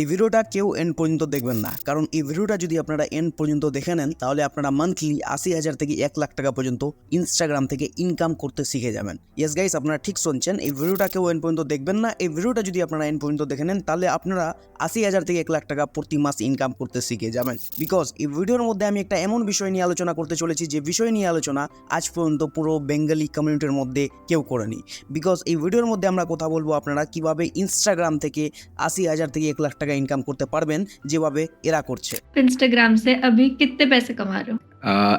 এই ভিডিওটা কেউ এন্ড পর্যন্ত দেখবেন না। কারণ এই ভিডিওটা যদি আপনারা এন্ড পর্যন্ত দেখে নেন, তাহলে আপনারা মান্থলি আশি হাজার থেকে এক লাখ টাকা পর্যন্ত ইনস্টাগ্রাম থেকে ইনকাম করতে শিখে যাবেন। ইয়েস গাইস আপনারা ঠিক শুনছেন, এই ভিডিওটা কেউ এন্ড পর্যন্ত দেখবেন না। এই ভিডিওটা যদি আপনারা এন্ড পর্যন্ত দেখে নেন, তাহলে আপনারা আশি হাজার থেকে এক লাখ টাকা প্রতি মাস ইনকাম করতে শিখে যাবেন। বিকজ এই ভিডিওর মধ্যে আমি একটা এমন বিষয় নিয়ে আলোচনা করতে চলেছি, যে বিষয় নিয়ে আলোচনা আজ পর্যন্ত পুরো বেঙ্গলি কমিউনিটির মধ্যে কেউ করেনি। বিকজ এই ভিডিওর মধ্যে আমরা কথা বলব আপনারা কীভাবে ইনস্টাগ্রাম থেকে আশি হাজার থেকে এক লাখ টাকা ইনকাম করতে পারবেন যেভাবে এরা করছে इंस्टाग्राम से अभी कितने पैसे कमा रहे हो Uh,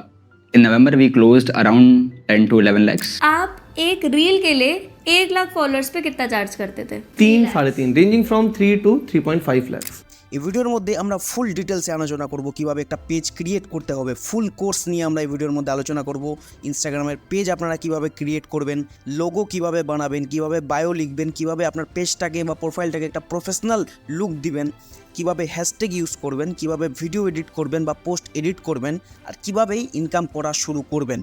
in November, we closed around 10 to 11 lakhs. आप एक रील के लिए एक लाख फॉलोअर्स पे कितना चार्ज करते थे तीन साढ़े तीन ranging from three to three point five lakhs এই ভিডিওর মধ্যে আমরা ফুল ডিটেলসে আলোচনা করব, কীভাবে একটা পেজ ক্রিয়েট করতে হবে। ফুল কোর্স নিয়ে আমরা এই ভিডিওর মধ্যে আলোচনা করব। ইনস্টাগ্রামের পেজ আপনারা কীভাবে ক্রিয়েট করবেন লোগো কীভাবে বানাবেন, কীভাবে বায়ো লিখবেন, কীভাবে আপনার পেজটাকে বা প্রোফাইলটাকে একটা প্রফেশনাল লুক দিবেন, কীভাবে হ্যাশট্যাগ ইউজ করবেন, কীভাবে ভিডিও এডিট করবেন বা পোস্ট এডিট করবেন, আর কিভাবেই ইনকাম করা শুরু করবেন।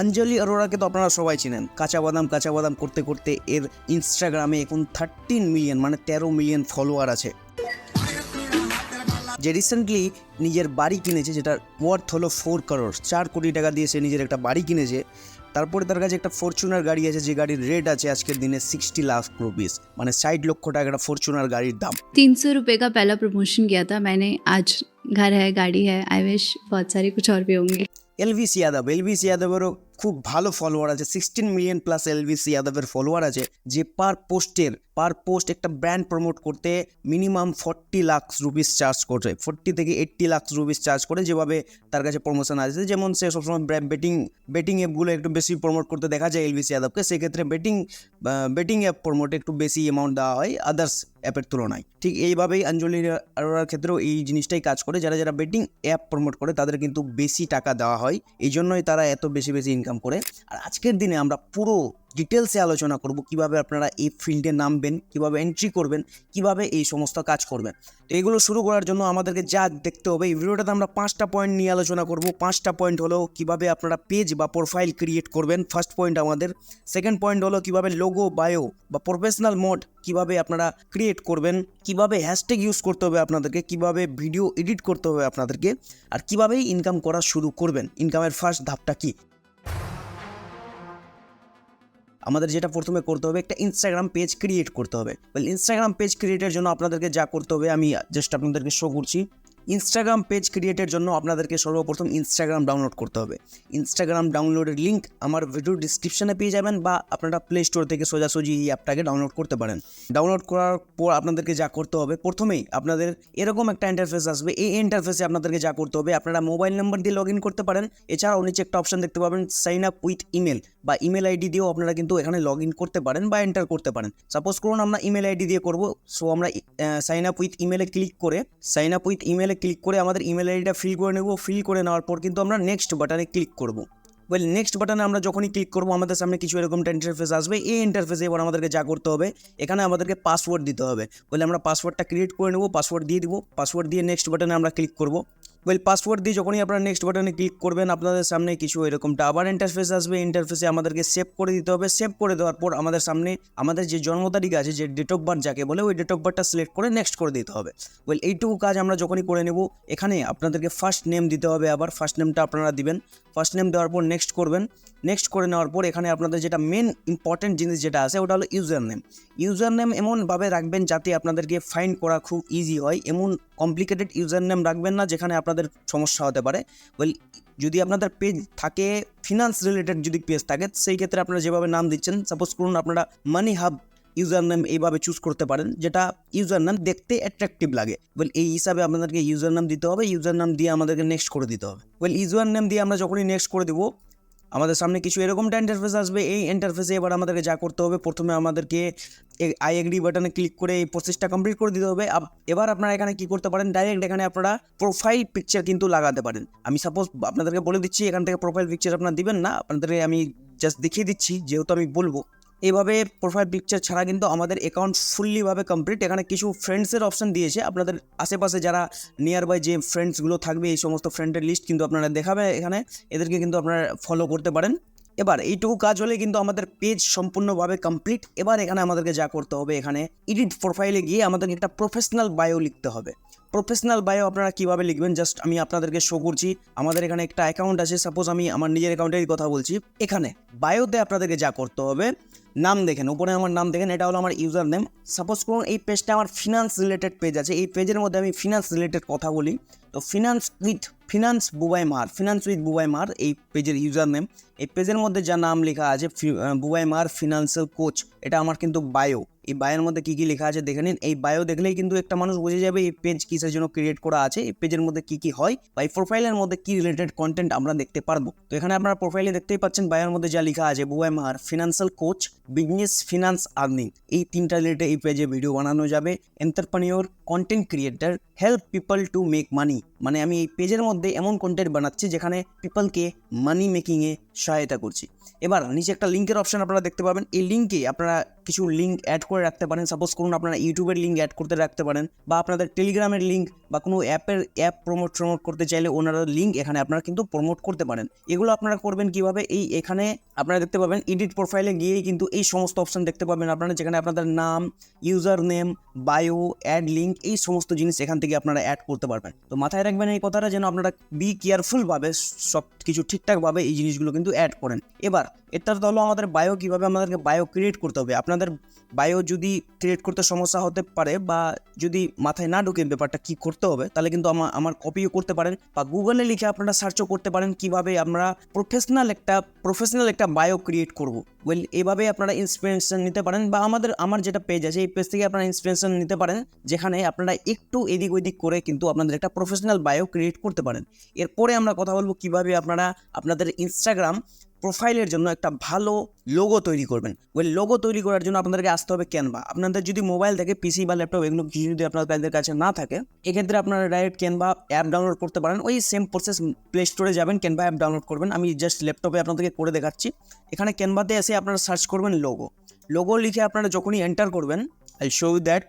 আঞ্জলি অরোরাকে তো আপনারা সবাই চিনেন। কাঁচা বাদাম কাঁচা বাদাম করতে করতে এর ইনস্টাগ্রামে এখন থার্টিন মিলিয়ন মানে তেরো মিলিয়ন ফলোয়ার আছে। যে রিসেন্টলি নিজের বাড়ি কিনেছে যেটা ওয়ার্থ হলো ফোর করোড় চার কোটি টাকা দিয়ে সে নিজের একটা বাড়ি কিনেছে তারপরে তার কাছে একটা ফরচুনার গাড়ি আছে যে গাড়ির রেট আছে আজকের দিনে সিক্সটি লাখ রুপিস মানে ষাট লক্ষ টাকা একটা ফরচুনার গাড়ির দাম तीन सौ रुपये का पहला प्रमोशन किया था मैंने आज घर है गाड़ी है आई विश बहुत सारी कुछ और भी होंगी এলভিস ইয়াদব এলভিস ইয়াদবেরও খুব ভালো ফলোয়ার আছে। সিক্সটিন মিলিয়ন প্লাস এলভিস ইয়াদবের ফলোয়ার আছে, যে পার পোস্টের পার পোস্ট একটা ব্র্যান্ড প্রমোট করতে minimum forty lakh rupees charge করে ফোর্টি থেকে এইট্টি লাখ রুপিস চার্জ করে যেভাবে তার কাছে প্রমোশন আছে যেমন সে সবসময় বেটিং বেটিং অ্যাপগুলো একটু বেশি প্রমোট করতে দেখা যায় এলভিস ইয়াদবকে সেক্ষেত্রে বেটিং বেটিং অ্যাপ প্রমোটে একটু বেশি অ্যামাউন্ট দেওয়া হয় আদার্স অ্যাপের তুলনায়। ঠিক এইভাবেই অঞ্জলি আরোরার ক্ষেত্রেও এই জিনিসটাই কাজ করে। যারা যারা বেটিং অ্যাপ প্রমোট করে তাদের কিন্তু বেশি টাকা দেওয়া হয়। এই জন্যই তারা এত বেশি বেশি ইনকাম করে। আর আজকের দিনে আমরা পুরো ডিটেলসে আলোচনা করব কীভাবে আপনারা এই ফিল্ডে নামবেন, কীভাবে এন্ট্রি করবেন, কীভাবে এই সমস্ত কাজ করবেন। তো এগুলো শুরু করার জন্য আমাদেরকে যা দেখতে হবে, এই ভিডিওটাতে আমরা পাঁচটা পয়েন্ট নিয়ে আলোচনা করব। পাঁচটা পয়েন্ট হলো কীভাবে আপনারা পেজ বা প্রোফাইল ক্রিয়েট করবেন ফার্স্ট পয়েন্ট আমাদের। সেকেন্ড পয়েন্ট হলো কীভাবে লোগো বায়ো বা প্রফেশনাল মোড কীভাবে আপনারা ক্রিয়েট করবেন, কীভাবে হ্যাশট্যাগ ইউজ করতে হবে আপনাদেরকে, কীভাবে ভিডিও এডিট করতে হবে আপনাদেরকে, আর কিভাবেই ইনকাম করা শুরু করবেন। ইনকামের ফার্স্ট ধাপটা কি? আমাদের যেটা প্রথমে করতে হবে, একটা ইনস্টাগ্রাম পেজ ক্রিয়েট করতে হবে। ইনস্টাগ্রাম পেজ ক্রিয়েটের জন্য আপনাদেরকে যা করতে হবে, আমি জাস্ট আপনাদেরকে শো করছি। ইনস্টাগ্রাম পেজ ক্রিয়েটের জন্য আপনাদেরকে সর্বপ্রথম ইনস্টাগ্রাম ডাউনলোড করতে হবে। ইনস্টাগ্রাম ডাউনলোডের লিঙ্ক আমার ভিডিও ডিসক্রিপশনে পেয়ে যাবেন বা আপনারা প্লে স্টোর থেকে সোজাসুজি এই অ্যাপটাকে ডাউনলোড করতে পারেন। ডাউনলোড করার পর আপনাদেরকে যা করতে হবে, প্রথমেই আপনাদের এরকম একটা ইন্টারফেস আসবে। এই ইন্টারফেসে আপনাদেরকে যা করতে হবে, আপনারা মোবাইল নাম্বার দিয়ে লগ ইন করতে পারেন। এছাড়াও নিচে একটা অপশন দেখতে পাবেন সাইন আপ উইথ ইমেল বা ইমেল আইডি দিয়েও আপনারা কিন্তু এখানে লগ ইন করতে পারেন বা এন্টার করতে পারেন। সাপোজ করুন আমরা ইমেল আইডি দিয়ে করব সো আমরা সাইন আপ উইথ ইমেলে ক্লিক করে সাইন আপ উইথ ইমেলে ক্লিক করে আমাদের ইমেল আইডিটা ফিল করে নেব। ফিল করে নেওয়ার পর কিন্তু আমরা নেক্সট বাটনে ক্লিক করব। ওয়েল নেক্সট বাটনে আমরা যখনই ক্লিক করব, আমাদের সামনে কিছু এরকম ইন্টারফেস আসবে। এই ইন্টারফেসে এবার আমাদেরকে যা করতে হবে, এখানে আমাদেরকে পাসওয়ার্ড দিতে হবে। বলে আমরা পাসওয়ার্ডটা ক্রিয়েট করে নেব পাসওয়ার্ড দিয়ে দিব। পাসওয়ার্ড দিয়ে নেক্সট বাটনে আমরা ক্লিক করব। ওয়েল পাসওয়ার্ড দিয়ে যখনই আপনারা নেক্সট বাটনে ক্লিক করবেন, আপনাদের সামনে কিছু এরকমটা আবার ইন্টারফেস আসবে। ইন্টারফেসে আমাদেরকে সেভ করে দিতে হবে। সেভ করে দেওয়ার পর আমাদের সামনে আমাদের যে জন্ম তারিখ আছে, যে ডেট অফ বার্থ যাকে বলে, ওই ডেট অফ বার্থটা সিলেক্ট করে নেক্সট করে দিতে হবে। ওয়েল এইটুকু কাজ আমরা যখনই করে নেব, এখানে আপনাদেরকে ফার্স্ট নেম দিতে হবে আবার। ফার্স্ট নেমটা আপনারা দিবেন। ফার্স্ট নেম দেওয়ার পর নেক্সট করবেন। নেক্সট করে নেওয়ার পর এখানে আপনাদের যেটা মেন ইম্পর্টেন্ট জিনিস যেটা আছে, ওটা হলো ইউজার নেম ইউজার নেম এমনভাবে রাখবেন যাতে আপনাদেরকে ফাইন্ড করা খুব ইজি হয়। এমন কমপ্লিকেটেড ইউজার নেম রাখবেন না, যেখানে আপনাদের সমস্যা হতে পারে। ওয়েল যদি আপনাদের পেজ থাকে ফিনান্স রিলেটেড যদি পেজ থাকে, সেই ক্ষেত্রে আপনারা যেভাবে নাম দিচ্ছেন সাপোজ করুন আপনারা মানি হাব ইউজার নেম এইভাবে চুজ করতে পারেন, যেটা ইউজার নাম দেখতে অ্যাট্রাকটিভ লাগে। ওয়েল এই হিসাবে আপনাদেরকে ইউজার নাম দিতে হবে ইউজার নাম দিয়ে আমাদেরকে নেক্সট করে দিতে হবে। ওয়েল ইউজার নেম দিয়ে আমরা যখনই নেক্সট করে দেবো আমাদের সামনে কিছু এরকমটা ইন্টারফেস আসবে, এই ইন্টারফেসে এবার আমাদেরকে যা করতে হবে, প্রথমে আমাদেরকে আই এগ্রি বাটনে ক্লিক করে এই প্রসেসটা কমপ্লিট করে দিতে হবে। এবার আপনারা এখানে কি করতে পারেন ডাইরেক্ট এখানে আপনারা প্রোফাইল পিকচার কিন্তু লাগাতে পারেন। আমি সাপোজ আপনাদেরকে বলে দিচ্ছি, এখান থেকে প্রোফাইল পিকচার আপনারা দিবেন না, আপনাদেরকে আমি জাস্ট দেখিয়ে দিচ্ছি, যেহেতু আমি বলব। এইভাবে প্রোফাইল পিকচার ছাড়া কিন্তু আমাদের অ্যাকাউন্ট ফুললিভাবে কমপ্লিট এখানে কিছু ফ্রেন্ডসের অপশন দিয়েছে। আপনাদের আশেপাশে যারা নিয়ার বাই যে ফ্রেন্ডসগুলো থাকবে, এই সমস্ত ফ্রেন্ডের লিস্ট কিন্তু আপনারা দেখাবে এখানে। এদেরকে কিন্তু আপনারা ফলো করতে পারেন। এবার এইটুকু কাজ হলে কিন্তু আমাদের পেজ সম্পূর্ণভাবে কমপ্লিট এবার এখানে আমাদেরকে যা করতে হবে এখানে এডিট প্রোফাইলে গিয়ে আমাদেরকে একটা প্রফেশনাল বায়ো লিখতে হবে। প্রফেশনাল বায়ো আপনারা কীভাবে লিখবেন? জাস্ট আমি আপনাদেরকে শো করছি। আমাদের এখানে একটা অ্যাকাউন্ট আছে। সাপোজ আমি আমার নিজের অ্যাকাউন্টেরই কথা বলছি। এখানে বায়োতে আপনাদেরকে যা করতে হবে, নাম দেখেন। উপরে আমার নাম দেখেন। এটা হলো আমার ইউজার নেম সাপোজ করুন এই পেজটা আমার ফিনান্স রিলেটেড পেজ আছে। এই পেজের মধ্যে আমি ফিনান্স রিলেটেড কথা বলি। তো ফিনান্স উইথ ফিনান্স বুবাই মার ফিনান্স উইথ বুবাই মার এই পেজের ইউজার নেম এই পেজের মধ্যে যা নাম লেখা আছে বুবাই মার ফিনান্সিয়াল কোচ এটা আমার কিন্তু বায়ো এই বায়োর মধ্যে কী কী লেখা আছে দেখে নিন। এই বায়ো দেখলেই কিন্তু একটা মানুষ বুঝে যাবে এই পেজ কিসের জন্য ক্রিয়েট করা আছে, এই পেজের মধ্যে কী কী হয় বা এই প্রোফাইলের মধ্যে কী রিলেটেড কন্টেন্ট আমরা দেখতে পারব। তো এখানে আপনারা প্রোফাইলে দেখতেই পাচ্ছেন বায়োর মধ্যে যা লেখা আছে, বু M R financial coach business finance earning এই তিনটা রিলেটেড এই পেজে ভিডিও বানানো যাবে। Entrepreneur content creator help people to make money মানে আমি এই পেজের মধ্যে এমন কন্টেন্ট বানাচ্ছি যেখানে পিপলকে মানি মেকিংয়ে সহায়তা করছি। এবার নিচে একটা লিঙ্কের অপশন আপনারা দেখতে পাবেন। এই লিঙ্কে আপনারা কিছু লিঙ্ক অ্যাড করে রাখতে পারেন। সাপোজ করুন আপনারা ইউটিউবের লিঙ্ক অ্যাড করতে রাখতে পারেন বা আপনাদের টেলিগ্রামের লিঙ্ক বা কোনো অ্যাপের অ্যাপ প্রমোট প্রমোট করতে চাইলে ওনারা লিঙ্ক এখানে আপনারা কিন্তু প্রমোট করতে পারেন। এগুলো আপনারা করবেন কীভাবে? এই এখানে আপনারা দেখতে পাবেন এডিট প্রোফাইলে গিয়েই কিন্তু এই সমস্ত অপশন দেখতে পাবেন আপনারা। যেখানে আপনাদের নাম user name bio add link এই সমস্ত জিনিস এখান থেকে আপনারা অ্যাড করতে পারবেন। তো মাথায় রাখবেন এই কথাটা যেন আপনারা বি কেয়ারফুলভাবে সব কিছু ঠিকঠাকভাবে এই জিনিসগুলো কিন্তু অ্যাড করেন। এবার, এটার তো হলো আমাদের বায়ো কীভাবে আমাদেরকে বায়ো ক্রিয়েট করতে হবে? আপনাদের বায়ো যদি ক্রিয়েট করতে সমস্যা হতে পারে বা যদি মাথায় না ঢুকে ব্যাপারটা কী করতে হবে, তাহলে কিন্তু আমার আমার কপিও করতে পারেন বা গুগলে লিখে আপনারা সার্চও করতে পারেন কীভাবে আমরা প্রফেশনাল একটা প্রফেশনাল একটা বায়ো ক্রিয়েট করব। ওয়েল এভাবে আপনারা ইন্সপিরেশন নিতে পারেন বা আমাদের, আমার যেটা পেজ আছে, এই পেজ থেকে আপনারা ইন্সপিরেশন নিতে পারেন, যেখানে আপনারা একটু এদিক ওইদিক করে কিন্তু আপনাদের একটা প্রফেশনাল বায়ো ক্রিয়েট করতে পারেন। এরপরে আমরা কথা বলব কীভাবে আপনারা আপনাদের ইনস্টাগ্রাম প্রোফাইলের জন্য একটা ভালো লোগো তৈরি করবেন। ওই লোগো তৈরি করার জন্য আপনাদেরকে আসতে হবে ক্যানভা আপনাদের যদি মোবাইল থেকে পিসি বা ল্যাপটপ এগুলো কিছু যদি আপনাদের কাছে না থাকে, এক্ষেত্রে আপনারা ডাইরেক্ট ক্যানভা অ্যাপ ডাউনলোড করতে পারেন। ওই সেম প্রসেস প্লে স্টোরে যাবেন ক্যানভা অ্যাপ ডাউনলোড করবেন। আমি জাস্ট ল্যাপটপে আপনাদেরকে করে দেখাচ্ছি। এখানে ক্যানভাতে এসে আপনারা সার্চ করবেন লোগো লোগো লিখে আপনারা যখনই এন্টার করবেন আই শো দ্যাট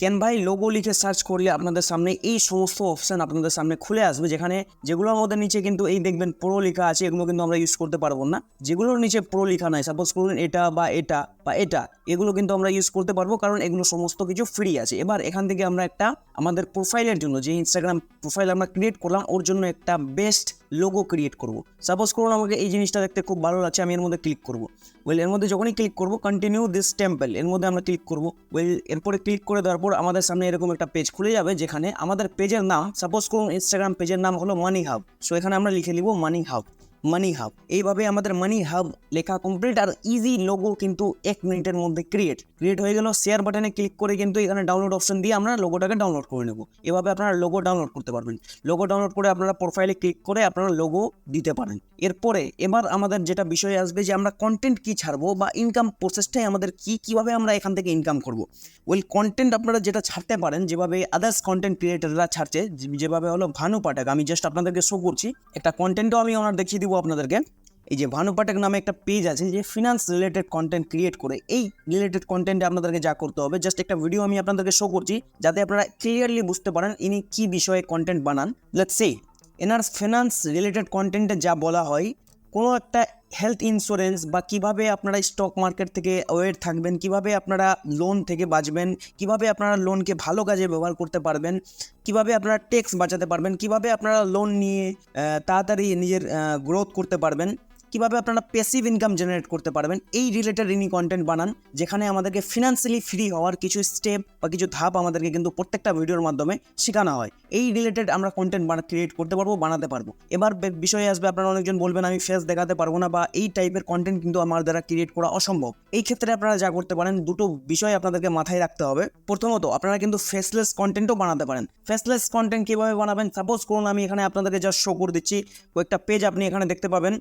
ক্যানভাই লোগো লিখে সার্চ করলে আপনাদের সামনে এই সমস্ত অপশান আপনাদের সামনে খুলে আসবে, যেখানে যেগুলোর মধ্যে নিচে কিন্তু এই দেখবেন প্রো লেখা আছে, এগুলো কিন্তু আমরা ইউজ করতে পারব না। যেগুলোর নিচে প্রো লেখা নাই সাপোজ করুন এটা বা এটা বা এটা, এগুলো কিন্তু আমরা ইউজ করতে পারব, কারণ এগুলো সমস্ত কিছু ফ্রি আছে। এবার এখান থেকে আমরা একটা আমাদের প্রোফাইলের জন্য, যে ইনস্টাগ্রাম প্রোফাইল আমরা ক্রিয়েট করলাম, ওর জন্য একটা বেস্ট লোগো ক্রিয়েট করব। সাপোজ করুন আমাকে এই জিনিসটা দেখতে খুব ভালো লাগছে, আমি এর মধ্যে ক্লিক করব। ওয়েল এর মধ্যে যখনই ক্লিক করব কন্টিনিউ দিস টেম্পল এর মধ্যে আমরা ক্লিক করব। ওয়েল এরপরে ক্লিক করে দেওয়ার পর আমাদের সামনে এরকম একটা পেজ খুলে যাবে, যেখানে আমাদের পেজের নাম সাপোজ করুন ইনস্টাগ্রাম পেজের নাম হলো মানি হাব সো এখানে আমরা লিখে নিব মানি হাব মানি হাব এইভাবে আমাদের মানি হাব লেখা কমপ্লিট আর ইজি লোগো কিন্তু এক মিনিটের মধ্যে ক্রিয়েট ক্রিয়েট হয়ে গেল শেয়ার বাটনে ক্লিক করে কিন্তু এখানে ডাউনলোড অপশন দিয়ে আমরা লোগোটাকে ডাউনলোড করে নেব। এভাবে আপনারা লোগো ডাউনলোড করতে পারবেন। লোগো ডাউনলোড করে আপনারা প্রোফাইলে ক্লিক করে আপনারা লোগো দিতে পারেন। এরপরে এবার আমাদের যেটা বিষয় আসবে যে আমরা কন্টেন্ট কি ছাড়বো বা ইনকাম প্রসেসটাই আমাদের কি, কীভাবে আমরা এখান থেকে ইনকাম করব। ওয়েল কন্টেন্ট আপনারা যেটা ছাড়তে পারেন, যেভাবে আদার্স কন্টেন্ট ক্রিয়েটাররা ছাড়ছে, যেভাবে হলো ভানু পাঠক, আমি জাস্ট আপনাদেরকে শো করছি। একটা কন্টেন্টও আমি ওনার দেখিয়ে দিব আপনাদেরকে। এই যে ভানুপাটেক নামে একটা পেজ আছে যে ফিনান্স রিলেটেড কন্টেন্ট ক্রিয়েট করে, এই রিলেটেড কন্টেন্টে আপনাদেরকে যা করতে হবে জাস্ট একটা ভিডিও আমি আপনাদেরকে শো করছি, যাতে আপনারা ক্লিয়ারলি বুঝতে পারেন ইনি কি বিষয়ে কন্টেন্ট বানান। লেটস সে এনার ফিনান্স রিলেটেড কন্টেন্টে যা বলা হয়, কোনো একটা হেলথ ইন্স্যুরেন্স বা কীভাবে আপনারা স্টক মার্কেট থেকে ওয়েট থাকবেন, কীভাবে আপনারা লোন থেকে বাঁচবেন, কীভাবে আপনারা লোনকে ভালো কাজে ব্যবহার করতে পারবেন, কীভাবে আপনারা ট্যাক্স বাঁচাতে পারবেন, কীভাবে আপনারা লোন নিয়ে তাড়াতাড়ি নিজের গ্রোথ করতে পারবেন কীভাবে আপনারা প্যাসিভ ইনকাম জেনারেট করতে পারবেন, এই রিলেটেড ইনি কন্টেন্ট বানান, যেখানে আমাদেরকে ফিনান্সিয়ালি ফ্রি হওয়ার কিছু স্টেপ বা কিছু ধাপ আমাদেরকে কিন্তু প্রত্যেকটা ভিডিওর মাধ্যমে শেখানো হয়। এই রিলেটেড আমরা কন্টেন্ট বানা ক্রিয়েট করতে পারব, বানাতে পারব। এবার বিষয়ে আসবে আপনারা অনেকজন বলবেন, আমি ফেস দেখাতে পারব না বা এই টাইপের কন্টেন্ট কিন্তু আমার দ্বারা ক্রিয়েট করা অসম্ভব। এই ক্ষেত্রে আপনারা যা করতে পারেন, দুটো বিষয় আপনাদেরকে মাথায় রাখতে হবে। প্রথমত, আপনারা কিন্তু ফেসলেস কন্টেন্টও বানাতে পারেন। ফেসলেস কন্টেন্ট কীভাবে বানাবেন? সাপোজ করুন, আমি এখানে আপনাদেরকে জাস্ট শো করে দিচ্ছি। কয়েকটা পেজ আপনি এখানে দেখতে পাবেন।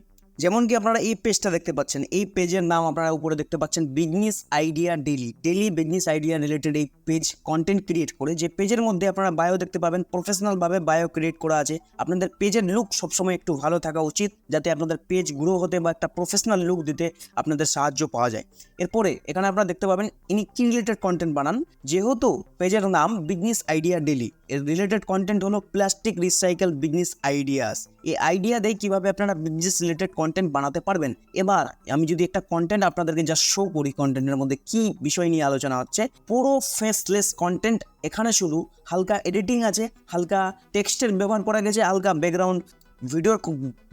যেমন কি আপনারা এই পেজটা দেখতে পাচ্ছেন, এই পেজের নাম আপনারা উপরে দেখতে পাচ্ছেন business idea daily daily business idea related এই পেজ কন্টেন্ট ক্রিয়েট করে যে পেজের মধ্যে আপনারা বায়ো দেখতে পাবেন প্রফেশনালভাবে বায়ো ক্রিয়েট করা আছে। আপনাদের পেজের লুক সবসময় একটু ভালো থাকা উচিত, যাতে আপনাদের পেজ গ্রো হতে বা একটা প্রফেশনাল লুক দিতে আপনাদের সাহায্য পাওয়া যায়। এরপরে এখানে আপনারা দেখতে পাবেন ইনি কি রিলেটেড কন্টেন্ট বানান, যেহেতু পেজের নাম বিজনেস আইডিয়া ডেলি এর রিলেটেড কন্টেন্ট হলো প্লাস্টিক রিসাইকেল বিজনেস আইডিয়াস এই আইডিয়া দিয়ে কীভাবে আপনারা বিজনেস রিলেটেড কন্টেন্ট বানাতে পারবেন? এবার আমি যদি একটা কন্টেন্ট আপনাদেরকে যা শো করি কন্টেন্টের মধ্যে কি বিষয় নিয়ে আলোচনা হচ্ছে, পুরো ফেসলেস কন্টেন্ট এখানে শুধু হালকা এডিটিং আছে, হালকা টেক্সটের ব্যবহার করা গেছে, হালকা ব্যাকগ্রাউন্ড ভিডিওর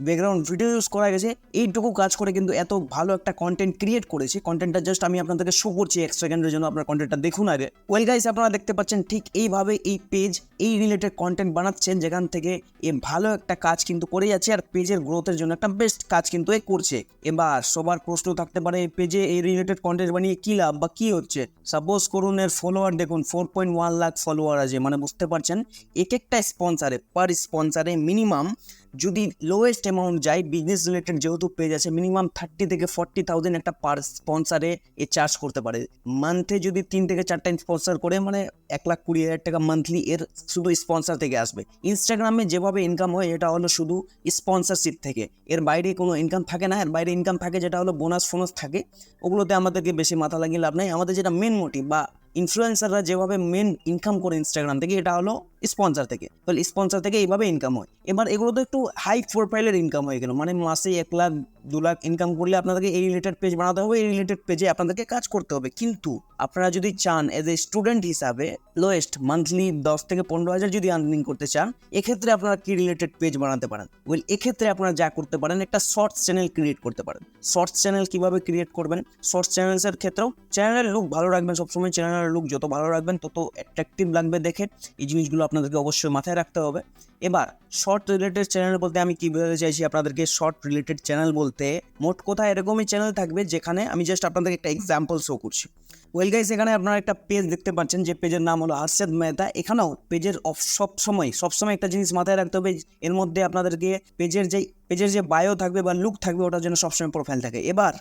ব্যাকগ্রাউন্ড ভিডিও ইউজ করা গেছে। এইটুকু কাজ করে কিন্তু এত ভালো একটা কন্টেন্ট ক্রিয়েট করেছি। কন্টেন্টটা জাস্ট আমি আপনাদেরকে শো করছি এক সেকেন্ডের জন্য, আপনার কন্টেন্টটা দেখুন আগে। ওয়েল গাইস আপনারা দেখতে পাচ্ছেন ঠিক এইভাবে এই পেজ এই রিলেটেড কন্টেন্ট বানাচ্ছেন, যেখান থেকে এ ভালো একটা কাজ কিন্তু করে যাচ্ছে আর পেজের গ্রোথের জন্য একটা বেস্ট কাজ কিন্তু এ করছে। এবার সবার প্রশ্ন থাকতে পারে, এই পেজে এই রিলেটেড কন্টেন্ট বানিয়ে কী লাভ বা কী হচ্ছে? সাপোজ করুন এর ফলোয়ার দেখুন four point one lakh follower আছে। মানে বুঝতে পারছেন এক একটা স্পন্সারে পার স্পন্সারে মিনিমাম যদি লোয়েস্ট অ্যামাউন্ট যায় বিজনেস রিলেটেড যেহেতু পেজ আছে মিনিমাম থার্টি থেকে ফর্টি থাউজেন্ড একটা পার স্পন্সারে এ চার্জ করতে পারে। মান্থে যদি তিন থেকে চারটা স্পন্সার করে মানে এক লাখ কুড়ি হাজার টাকা মান্থলি এর শুধু স্পন্সার থেকে আসবে। ইনস্টাগ্রামে যেভাবে ইনকাম হয়, এটা হলো শুধু স্পন্সারশিপ থেকে। এর বাইরে কোনো ইনকাম থাকে না, এর বাইরে ইনকাম থাকে যেটা হলো বোনাস ফোনাস থাকে। ওগুলোতে আমাদেরকে বেশি মাথা লাগিয়ে লাভ নাই। আমাদের যেটা মেন মোটিভ বা ইনফ্লুয়েন্সাররা যেভাবে মেন ইনকাম করে ইনস্টাগ্রাম থেকে, এটা হলো স্পন্সার থেকে। তাহলে স্পন্সার থেকে এইভাবে ইনকাম হয়। এবার এগুলো তো একটু হাই প্রোফাইলের ইনকাম হয়ে গেল। মানে মাসে এক লাখ, দু লাখ ইনকাম করলে আপনাদেরকে এই রিলেটেড পেজ বানাতে হবে, এই রিলেটেড পেজে আপনাদেরকে কাজ করতে হবে। কিন্তু আপনারা যদি চান এজ এ স্টুডেন্ট হিসাবে লোয়েস্ট মান্থলি দশ থেকে পনেরো হাজার যদি আর্নিং করতে চান, এক্ষেত্রে আপনারা কি রিলেটেড পেজ বানাতে পারেন? ওয়েল এক্ষেত্রে আপনারা যা করতে পারেন, একটা শর্টস চ্যানেল ক্রিয়েট করতে পারেন। শর্টস চ্যানেল কীভাবে ক্রিয়েট করবেন? শর্টস চ্যানেলসের ক্ষেত্রেও চ্যানেলের লুক ভালো রাখবেন সবসময়। চ্যানেলের লুক যত ভালো রাখবেন, তত অ্যাট্রাকটিভ লাগবে দেখে। এই জিনিসগুলো আপনাদেরকে অবশ্যই মাথায় রাখতে হবে। এবার শর্ট রিলেটেড চ্যানেল বলতে আমি কি বলতে চাইছি আপনাদেরকে? শর্ট রিলেটেড চ্যানেল বলতে মোট কোথায় এরকমই চ্যানেল থাকবে, যেখানে আমি জাস্ট আপনাদেরকে একটা এক্সাম্পল শো করছি। ওয়েল গাইস এখানে আপনারা একটা পেজ দেখতে পাচ্ছেন, যে পেজের নাম হলো হর্ষদ মেহতা এখানেও পেজের অফ সব সময় সবসময় একটা জিনিস মাথায় রাখতে হবে। এর মধ্যে আপনাদেরকে পেজের যে পেজের যে বায়ো থাকবে বা লুক থাকবে, ওটার জন্য সবসময় প্রোফাইল থাকে। এবার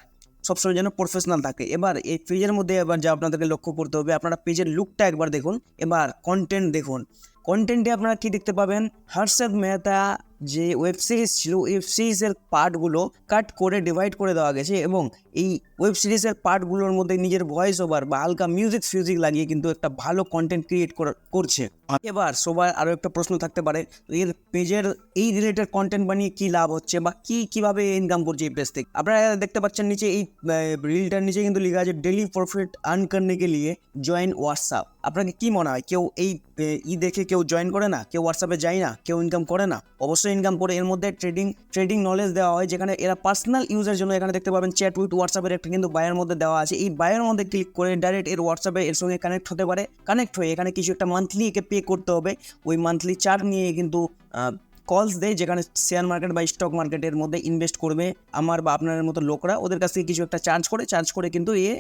সবসময় যেন প্রফেশনাল থাকে। এবার এই পেজের মধ্যে এবার যা আপনাদেরকে লক্ষ্য করতে হবে, আপনারা পেজের লুকটা একবার দেখুন। এবার কন্টেন্ট দেখুন। কন্টেন্টে আপনারা কি দেখতে পাবেন? হর্ষদ মেহতা যে ওয়েব সিরিজ ছিল ওয়েব সিরিজের পার্টগুলো কাট করে ডিভাইড করে দেওয়া গেছে এবং এই ওয়েব সিরিজের পার্টগুলোর মধ্যে নিজের ভয়েস ওভার বা হালকা মিউজিক ফিউজিক লাগিয়ে কিন্তু একটা ভালো কন্টেন্ট ক্রিয়েট করছে। এবার সবার আরও একটা প্রশ্ন থাকতে পারে, এর পেজের এই রিলেটেড কন্টেন্ট বানিয়ে কি লাভ হচ্ছে বা কি, কীভাবে ইনকাম করছে এই পেজ থেকে? আপনারা দেখতে পাচ্ছেন নিচে এই রিলটার নিচে কিন্তু লেখা আছে ডেলি প্রফিট আর্ন করনে কে লিয়ে জয়েন হোয়াটসঅ্যাপ আপনাকে কি মনে হয়, কেউ এই ই দেখে কেউ জয়েন করে না? কেউ হোয়াটসঅ্যাপে যায় না? কেউ ইনকাম করে না? অবশ্যই ইনকাম করে এর মধ্যে ট্রেডিং ট্রেডিং নলেজ দেওয়া হয়, যেখানে এরা পার্সোনাল ইউজের জন্য এখানে দেখতে পাবেন চ্যাট উইথ হোয়াটসঅ্যাপের একটা কিন্তু বায়ের মধ্যে দেওয়া আছে। এই বায়ের মধ্যে ক্লিক করে ডাইরেক্ট এর হোয়াটসঅ্যাপে এর সঙ্গে কানেক্ট হতে পারে। কানেক্ট হয়ে এখানে কিছু একটা মান্থলি একে পে করতে হবে। ওই মান্থলি চার্জ নিয়ে কিন্তু কলস দেয়, যেখানে শেয়ার মার্কেট বা স্টক মার্কেটের মধ্যে ইনভেস্ট করবে আমার বা আপনার মতো লোকরা। ওদের কাছ থেকে কিছু একটা চার্জ করে চার্জ করে কিন্তু এ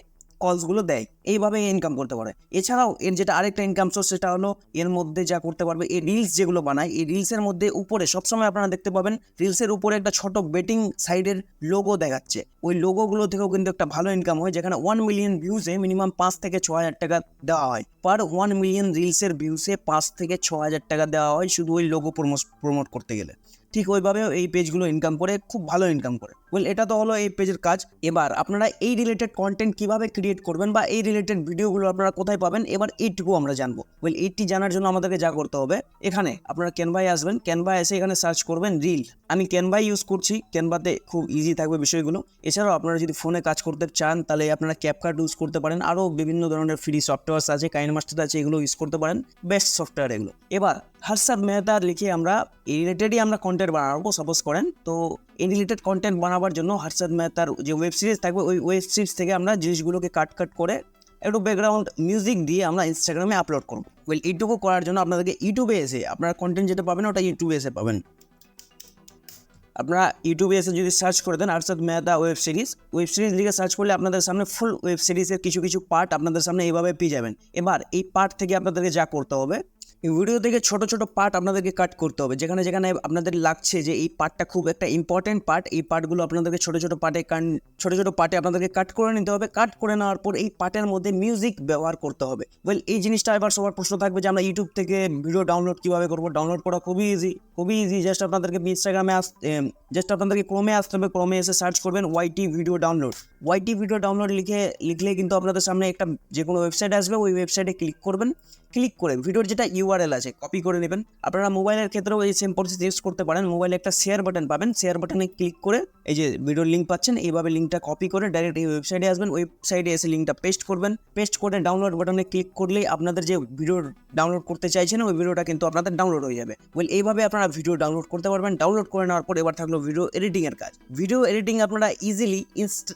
কলসগুলো দেয়, এইভাবে ইনকাম করতে পারে। এছাড়াও এর যেটা আরেকটা ইনকাম সোর্স সেটা হলো, এর মধ্যে যা করতে পারবে, এই রিলস যেগুলো বানায়, এই রিলসের মধ্যে উপরে সবসময় আপনারা দেখতে পাবেন রিলসের উপরে একটা ছোট বেটিং সাইডের লোগো দেখাচ্ছে। ওই লোগোগুলো থেকেও কিন্তু একটা ভালো ইনকাম হয়, যেখানে ওয়ান মিলিয়ন ভিউজে মিনিমাম পাঁচ থেকে ছ হাজার টাকা দেওয়া হয়। পার ওয়ান মিলিয়ন রিলসের ভিউসে পাঁচ থেকে ছ হাজার টাকা দেওয়া হয়, শুধু ওই লোগো প্রমোট করতে গেলে। ঠিক ওইভাবেও এই পেজগুলো ইনকাম করে, খুব ভালো ইনকাম করে। ওয়েল এটা তো হলো এই পেজের কাজ। এবার আপনারা এই রিলেটেড কন্টেন্ট কীভাবে ক্রিয়েট করবেন বা এই রিলেটেড ভিডিওগুলো আপনারা কোথায় পাবেন, এবার এইটুকু আমরা জানব। ওয়েল এইটি জানার জন্য আমাদেরকে যা করতে হবে, এখানে আপনারা ক্যানভায় আসবেন। ক্যানভা এসে এখানে সার্চ করবেন রিল আমি ক্যানভাই ইউজ করছি। ক্যানভাতে খুব ইজি থাকবে বিষয়গুলো। এছাড়াও আপনারা যদি ফোনে কাজ করতে চান, তাহলে আপনারা ক্যাপকার্ট ইউজ করতে পারেন। আরও বিভিন্ন ধরনের ফ্রি সফটওয়্যার্স আছে কাইন মাস্টার আছে, এগুলো ইউজ করতে পারেন। বেস্ট সফটওয়্যার এগুলো। এবার হর্ষদ মেহতা লিখে আমরা এই রিলেটেডই আমরা কন্টেন্ট বানাবো সাপোজ করেন তো এই রিলেটেড কন্টেন্ট বানাবার জন্য হর্ষদ মেহতার যে ওয়েব সিরিজ থাকবে ওই ওয়েব সিরিজ থেকে আমরা জিনিসগুলোকে কাট কাট করে একটু ব্যাকগ্রাউন্ড মিউজিক দিয়ে আমরা ইনস্টাগ্রামে আপলোড করব ওয়েল এইটুকু করার জন্য আপনাদেরকে ইউটিউবে এসে আপনারা কন্টেন্ট যেটা পাবেন ওটা ইউটিউবে এসে পাবেন আপনারা ইউটিউবে এসে যদি সার্চ করে দেন Arshad Mehta web series web series লিখে সার্চ করলে আপনাদের সামনে ফুল ওয়েব সিরিজের কিছু কিছু পার্ট আপনাদের সামনে এইভাবে পেয়ে যাবেন এবার এই পার্ট থেকে আপনাদেরকে যা করতে হবে ভিডিও থেকে ছোট ছোট পার্ট আপনাদেরকে কাট করতে হবে। যেখানে যেখানে আপনাদের লাগছে যে এই পার্টটা খুব একটা ইম্পর্টেন্ট পার্ট এই পার্টগুলো আপনাদেরকে ছোট ছোট পার্টে কান, ছোট ছোট পার্টে আপনাদেরকে কাট করে নিতে হবে। কাট করে নেওয়ার পর এই পার্টের মধ্যে মিউজিক ব্যবহার করতে হবে। ওয়েল এই জিনিসটা এবার সবার প্রশ্ন থাকবে যে আমরা ইউটিউব থেকে ভিডিও ডাউনলোড কীভাবে করব? ডাউনলোড করা খুবই ইজি খুবই ইজি জাস্ট আপনাদেরকে ইনস্টাগ্রামে আস জাস্ট আপনাদেরকে ক্রমে আসতে হবে। ক্রমে এসে সার্চ করবেন YT video download YT video download লিখে, লিখলে কিন্তু আপনাদের সামনে একটা যে কোনো ওয়েবসাইট আসবে। ওই ওয়েবসাইটে ক্লিক করবেন। ক্লিক করে ভিডিওর যেটা ইউ ইউআরএল আছে কপি করে নেবেন। আপনারা মোবাইলের ক্ষেত্রেও এই সেম প্রসেস ইউজ করতে পারেন। মোবাইলে একটা শেয়ার বাটন পাবেন। শেয়ার বাটনে ক্লিক করে এই যে ভিডিওর লিঙ্ক পাচ্ছেন, এইভাবে লিঙ্কটা কপি করে ডাইরেক্ট এই ওয়েবসাইটে আসবেন। ওয়েবসাইটে এসে লিঙ্কটা পেস্ট করবেন। পেস্ট করে ডাউনলোড বাটনে ক্লিক করলেই আপনাদের যে ভিডিও ডাউনলোড করতে চাইছেন, ওই ভিডিওটা কিন্তু আপনাদের ডাউনলোড হয়ে যাবে। ওয়েল এইভাবে আপনারা ভিডিও ডাউনলোড করতে পারবেন। ডাউনলোড করে নেওয়ার পর এবার থাকল ভিডিও এডিটিং এর কাজ। ভিডিও এডিটিং আপনারা ইজিলি ইনস্ট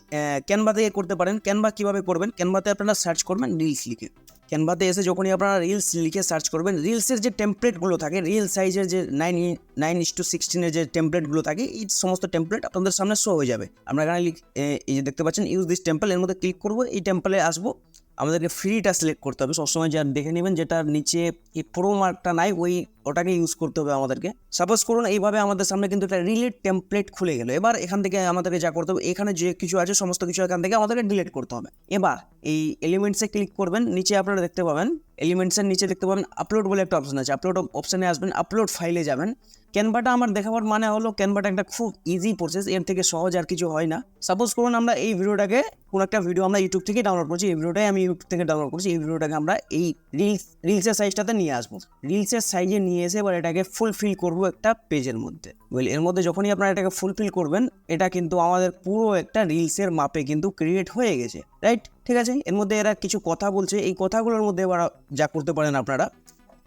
ক্যানভা থেকে করতে পারেন। ক্যানভা কীভাবে করবেন? ক্যানভাতে আপনারা সার্চ করবেন রিলস লিখে। ক্যানভাতে এসে যখনই আপনারা রিলস লিখে সার্চ করবেন রিলসের যে টেমপ্লেটগুলো থাকে রিল সাইজের যে নাইন নাইন ইস টু সিক্সটিনের যে টেমপ্লেটগুলো থাকে, এই সমস্ত টেমপ্লেট আপনাদের সামনে শো হয়ে যাবে। আমরা এখানে এই যে দেখতে পাচ্ছেন ইউজ দিস টেম্পল এর মধ্যে ক্লিক করব, এই টেম্পলে আসব। আমাদেরকে ফ্রিটা সিলেক্ট করতে হবে। সবসময় যা দেখে নেবেন যেটার নিচে এই প্রো মার্কটা নাই, ওই ওটাকে ইউজ করতে হবে আমাদেরকে। সাপোজ করুন, এইভাবে আমাদের সামনে কিন্তু একটা রিলেট টেমপ্লেট খুলে গেল। এবার এখান থেকে আমাদেরকে যা করতে হবে, এখানে যে কিছু আছে, সমস্ত কিছু এখান থেকে আমাদেরকে ডিলিট করতে হবে। এবার এই এলিমেন্টসে ক্লিক করবেন, নিচে আপনারা দেখতে পাবেন এলিমেন্টসের নিচে দেখতে পাবেন আপলোড বলে একটা অপশন আছে। আপলোড অপশনে আসবেন আপলোড ফাইলে যাবেন। ক্যানভাটা আমার দেখাবার মানে হলো ক্যানভাটা একটা খুব ইজি প্রসেস এর থেকে সহজ আর কিছু হয় না। সাপোজ করুন আমরা এই ভিডিওটাকে, কোনো একটা ভিডিও আমরা ইউটিউব থেকে ডাউনলোড করছি, এই ভিডিওটাই আমি ইউটিউব থেকে ডাউনলোড করছি, এই ভিডিওটাকে আমরা এই রিলস রিলসের সাইজটাতে নিয়ে আসব। রিলসের সাইজে নিয়ে এসে এবার এটাকে ফুলফিল করব একটা পেজের মধ্যে। ওয়েল এর মধ্যে যখনই আপনারা এটাকে ফুলফিল করবেন, এটা কিন্তু আমাদের পুরো একটা রিলসের মাপে কিন্তু ক্রিয়েট হয়ে গেছে। রাইট ঠিক আছে? এর মধ্যে এরা কিছু কথা বলছে, এই কথাগুলোর মধ্যে এবার যা করতে পারেন আপনারা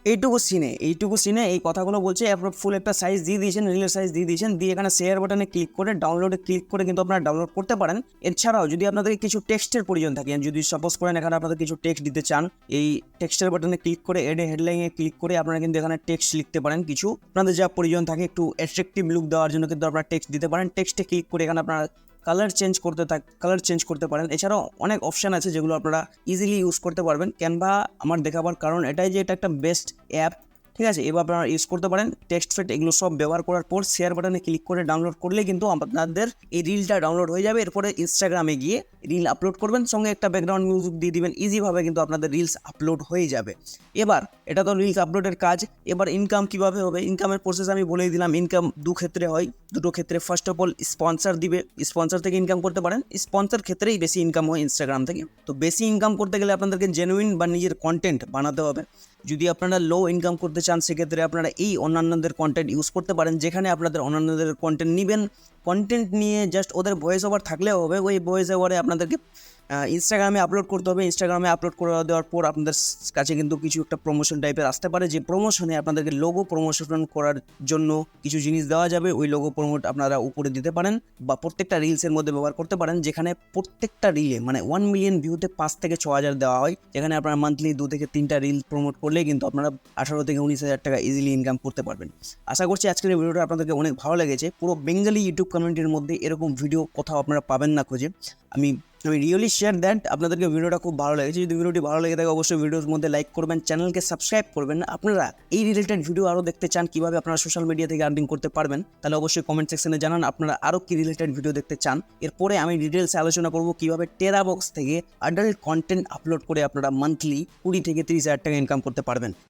এইটুকু সিনে এইটুকু সিনে এই কথাগুলো বলছে, আপনার ফুল একটা সাইজ দিয়ে দিয়েছেন রিলের সাইজ দিয়ে দিয়েছেন, দিয়ে এখানে শেয়ার বাটনে ক্লিক করে ডাউনলোডে ক্লিক করে কিন্তু আপনারা ডাউনলোড করতে পারেন। এছাড়াও যদি আপনাদের কিছু টেক্সটের প্রয়োজন থাকে, যদি সাপোজ করেন এখানে আপনাদের কিছু টেক্সট দিতে চান, এই টেক্সটের বাটনে ক্লিক করে এডে হেডলাইনে ক্লিক করে আপনারা কিন্তু এখানে টেক্সট লিখতে পারেন কিছু। আপনাদের যা প্রয়োজন থাকে একটু অ্যাট্রাকটিভ লুক দেওয়ার জন্য কিন্তু আপনারা টেক্সট দিতে পারেন। টেক্সটে ক্লিক করে এখানে আপনারা কালার চেঞ্জ করতে থাক কালার চেঞ্জ করতে পারেন। এছাড়াও অনেক অপশান আছে যেগুলো আপনারা ইজিলি ইউজ করতে পারবেন। ক্যানভা আমার দেখাবার কারণ এটাই যে এটা একটা বেস্ট অ্যাপ ঠিক আছে? এবার আপনারা ইউজ করতে পারেন টেক্সট ফেট এগুলো সব ব্যবহার করার পর শেয়ার বাটনে ক্লিক করে ডাউনলোড করলে কিন্তু আপনাদের এই রিলটা ডাউনলোড হয়ে যাবে। এরপরে ইনস্টাগ্রামে গিয়ে রিল আপলোড করবেন। সঙ্গে একটা ব্যাকগ্রাউন্ড মিউজিক দিয়ে দিবেন। ইজিভাবে কিন্তু আপনাদের রিলস আপলোড হয়ে যাবে। এবার, এটা তো রিলস আপলোডের কাজ। এবার ইনকাম কীভাবে হবে? ইনকামের প্রসেস আমি বলেই দিলাম। ইনকাম দু ক্ষেত্রে হয়। দুটো ক্ষেত্রে। ফার্স্ট অফ অল স্পন্সর দিবে। স্পন্সর থেকে ইনকাম করতে পারেন। স্পন্সর ক্ষেত্রেই বেশি ইনকাম হয় ইনস্টাগ্রাম থেকে। তো বেশি ইনকাম করতে গেলে আপনাদেরকে জেনুইন বা নিজের কন্টেন্ট বানাতে হবে। যদি আপনারা লো ইনকাম করতে চান, সেক্ষেত্রে আপনারা এই অন্যান্যদের কন্টেন্ট ইউজ করতে পারেন, যেখানে আপনাদের অন্যান্যদের কন্টেন্ট নেবেন। কন্টেন্ট নিয়ে জাস্ট ওদের ভয়েস ওভার থাকলেও হবে, ওই ভয়েস ওভারে আপনাদেরকে ইনস্টাগ্রামে আপলোড করতে হবে। ইনস্টাগ্রামে আপলোড করে দেওয়ার পর আপনাদের কাছে কিন্তু কিছু একটা প্রমোশন টাইপের আসতে পারে। যে প্রমোশনে আপনাদেরকে লোগো প্রমোশন করার জন্য কিছু জিনিস দেওয়া যাবে। ওই লোগো প্রমোট আপনারা উপরে দিতে পারেন বা প্রত্যেকটা রিলসের মধ্যে ব্যবহার করতে পারেন। যেখানে প্রত্যেকটা রিলে মানে ওয়ান মিলিয়ন ভিউতে পাঁচ থেকে ছ হাজার দেওয়া হয়। যেখানে আপনারা মান্থলি দু থেকে তিনটা রিল প্রমোট করলে কিন্তু আপনারা আঠারো থেকে উনিশ হাজার টাকা ইজিলি ইনকাম করতে পারবেন। আশা করছি আজকের ভিডিওটা আপনাদেরকে অনেক ভালো লেগেছে। পুরো বেঙ্গলি ইউটিউব কমিউনিটির মধ্যে এরকম ভিডিও কোথাও আপনারা পাবেন না খুঁজে। আমি আমি রিয়েলি শেয়ার দ্যাট আপনাদেরকে ভিডিওটা খুব ভালো লেগেছে। যদি ভিডিওটি ভালো লেগে থাকে, অবশ্যই ভিডিওর মধ্যে লাইক করবেন চ্যানেলকে সাবস্ক্রাইব করবেন। আপনারা এই রিলেটেড ভিডিও আরও দেখতে চান, কীভাবে আপনারা সোশ্যাল মিডিয়া থেকে আর্নিং করতে পারবেন, তাহলে অবশ্যই কমেন্ট সেকশনে জানান, আপনারা আরও কি রিলেটেড ভিডিও দেখতে চান। এরপরে আমি ডিটেলসে আলোচনা করব, কীভাবে টেরাবক্স থেকে অ্যাডাল্ট কন্টেন্ট আপলোড করে আপনারা মান্থলি কুড়ি থেকে তিরিশ হাজার টাকা ইনকাম করতে পারবেন।